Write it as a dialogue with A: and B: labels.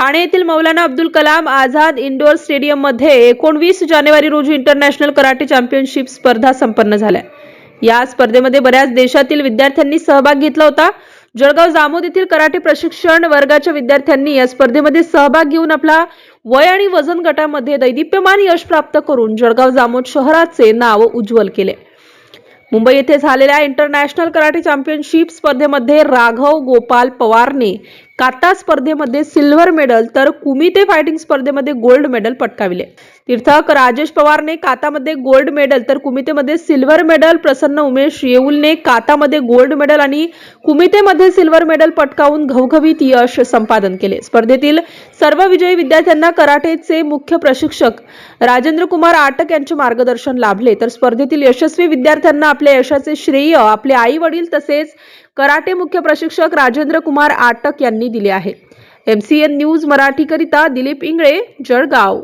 A: ठाणे येथील मौलाना अब्दुल कलाम आझाद इंडोर स्टेडियममध्ये एकोणवीस जानेवारी रोजी इंटरनॅशनल कराटे चॅम्पियनशिप स्पर्धा संपन्न झाल्या. या स्पर्धेमध्ये बऱ्याच देशातील विद्यार्थ्यांनी सहभाग घेतला होता. जळगाव जामोद येथील कराटे प्रशिक्षण वर्गाच्या विद्यार्थ्यांनी या स्पर्धेमध्ये सहभाग घेऊन आपला वय आणि वजन गटामध्ये दैदिप्यमान यश प्राप्त करून जळगाव जामोद शहराचे नाव उज्ज्वल केले. मुंबई येथे झालेल्या इंटरनॅशनल कराटे चॅम्पियनशिप स्पर्धेमध्ये राघव गोपाल पवारने काता स्पर्धेमध्ये सिल्व्हर मेडल तर कुमिते फायटिंग स्पर्धेमध्ये गोल्ड मेडल पटकाविले. तीर्थक राजेश पवारने कातामध्ये गोल्ड मेडल तर कुमितेमध्ये सिल्व्हर मेडल प्रसन्न उमेश येऊलने कातामध्ये गोल्ड मेडल आणि कुमितेमध्ये सिल्व्हर मेडल पटकावून घवघवीत यश संपादन केले. स्पर्धेतील सर्व विजयी विद्यार्थ्यांना कराटेचे मुख्य प्रशिक्षक राजेंद्र कुमार आटक यांचे मार्गदर्शन लाभले. तर स्पर्धेतील यशस्वी विद्यार्थ्यांना आपल्या यशाचे श्रेय आपले आई वडील तसेच कराटे मुख्य प्रशिक्षक राजेंद्र कुमार आटक यांनी दिले आहे. एन न्यूज मराठीकरिता दिलीप इंगळे जळगाव.